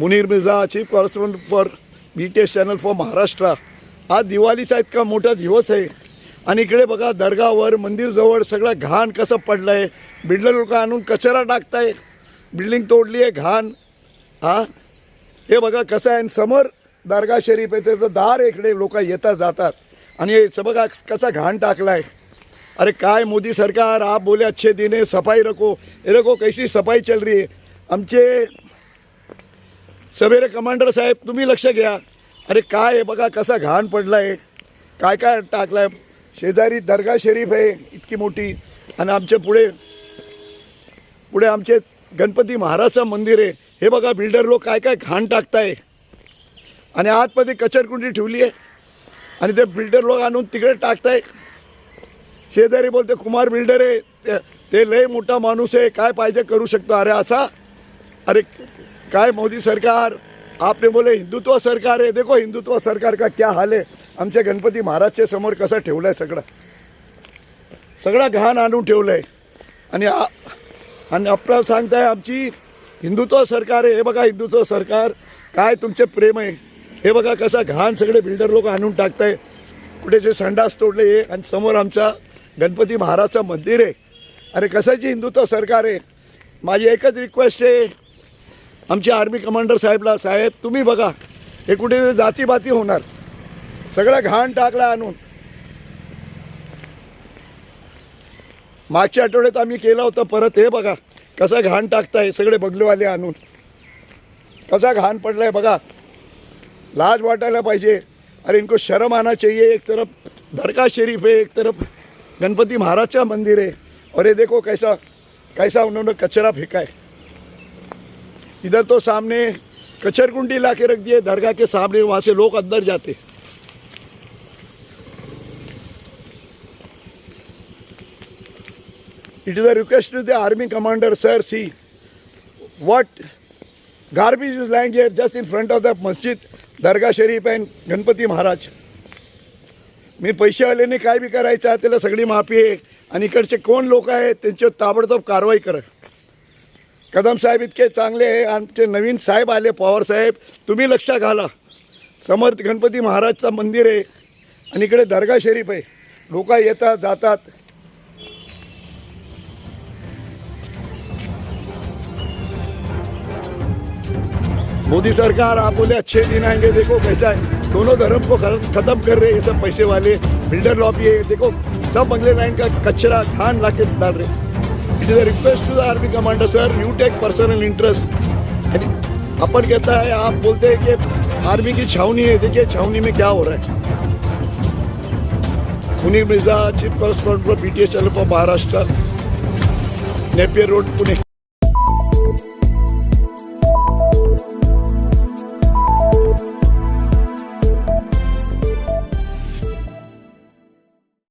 Munir Mirza chief correspondent for B T S channel for Maharashtra आज दिवाळीचा इतका मोठा दिवस आहे. आणि इकडे बघा दर्गावर मंदिरजवळ सगळं घाण कसं पडलं आहे बिल्डर लोक आणून कचरा टाकताय. बिल्डिंग तोडली आहे घाण. हा? हे बघा कसं आहे. आणि समोर दर्गा शरीफ आहे त्याचं दार इकडे लोक येतात जातात. आणि हे बघा कसा घाण टाकला आहे अरे काय मोदी सरकार आप बोले अच्छे दिन है सफाई रखो. ये रखो कैसी सफाई चल रही है? आमचे सवेरे कमांडर साहेब तुम्ही लक्ष घ्या. अरे काय आहे बघा कसा घाण पडला आहे काय काय टाकलं आहे शेजारी दर्गा शरीफ आहे इतकी मोठी. आणि आमच्या पुढे पुढे आमचे गणपती महाराजचं मंदिर आहे. हे बघा बिल्डर लोक काय काय घाण टाकताय. आणि आतमध्ये कचरकुंडी ठेवली आहे. आणि ते बिल्डर लोक आणून तिकडे टाकताय. शेजारी बोलते कुमार बिल्डर आहे ते ते लय मोठा माणूस आहे काय पाहिजे करू शकतो. अरे असा अरे काय मोदी सरकार? आपने बोले हिंदुत्व सरकार आहे. देखो हिंदुत्व सरकार का क्या हाल आहे आमच्या गणपती महाराजच्या समोर कसं ठेवलं आहे सगळं? सगळं घाण आणून ठेवलं आहे आणि आणि आपल्याला सांगताय आमची हिंदुत्व सरकार आहे. हे बघा हिंदुत्व सरकार काय तुमचे प्रेम आहे. हे बघा कसा घाण सगळे बिल्डर लोक आणून टाकताय. कुठे जे संडास तोडले हे आणि समोर आमचा गणपती महाराजचं मंदिर आहे. अरे कशाची हिंदुत्व सरकार आहे? माझी एकच रिक्वेस्ट आहे. आमच्या आर्मी कमांडर साहेबला साहेब तुम्ही बघा हे कुठे जातीबाती होणार. सगळं घाण टाकला आणून. मागच्या आठवड्यात आम्ही केलं होतं परत हे बघा कसा घाण टाकताय सगळे बगलेवाले आणून. कसा घाण पडलाय बघा. लाज वाटायला पाहिजे. अरे इनको शरम आना चाहिए एक तरफ दरका शरीफ है एक तरफ गणपति महाराज का मंदिर है. और ये देखो कैसा कैसा उन्होंने कचरा फेंका है. इधर तो सामने कचरकुंडी ला के रख दिए दरगाह के सामने वहाँ से लोग अंदर जाते। It is a request to the army commander, sir, see what garbage is lying here just in front of the masjid, Dargah Sharif and Ganpati Maharaj मी पैसेवाल्याने काय बी करायचं त्याला सगळी माफी आहे. आणि इकडचे कोण लोक आहेत त्यांच्यावर ताबडतोब कारवाई करा. कदम साहेब इतके चांगले आहे आमचे नवीन साहेब आले पवार साहेब. तुम्ही लक्ष घाला. समर्थ गणपती महाराजचं मंदिर आहे आणि इकडे दर्गा शरीफ आहे. लोक येतात जातात. मोदी सरकार आप बोले अच्छे दिन आएंगे देखो कैसा है. दोनों धर्म को खत्म कर रहे हैं ये सब पैसे वाले बिल्डर लॉबी है देखो. सब बंगले लाइन का कचरा खान ला के डाल रहे it is a request to the army commander sir you take personal interest अपन कहता है, आप बोलते हैं कि आर्मी की छावनी है। देखिए, छावनी में क्या हो रहा है। Munir Mirza chief correspondent for B T S channel for Maharashtra Napier road Pune.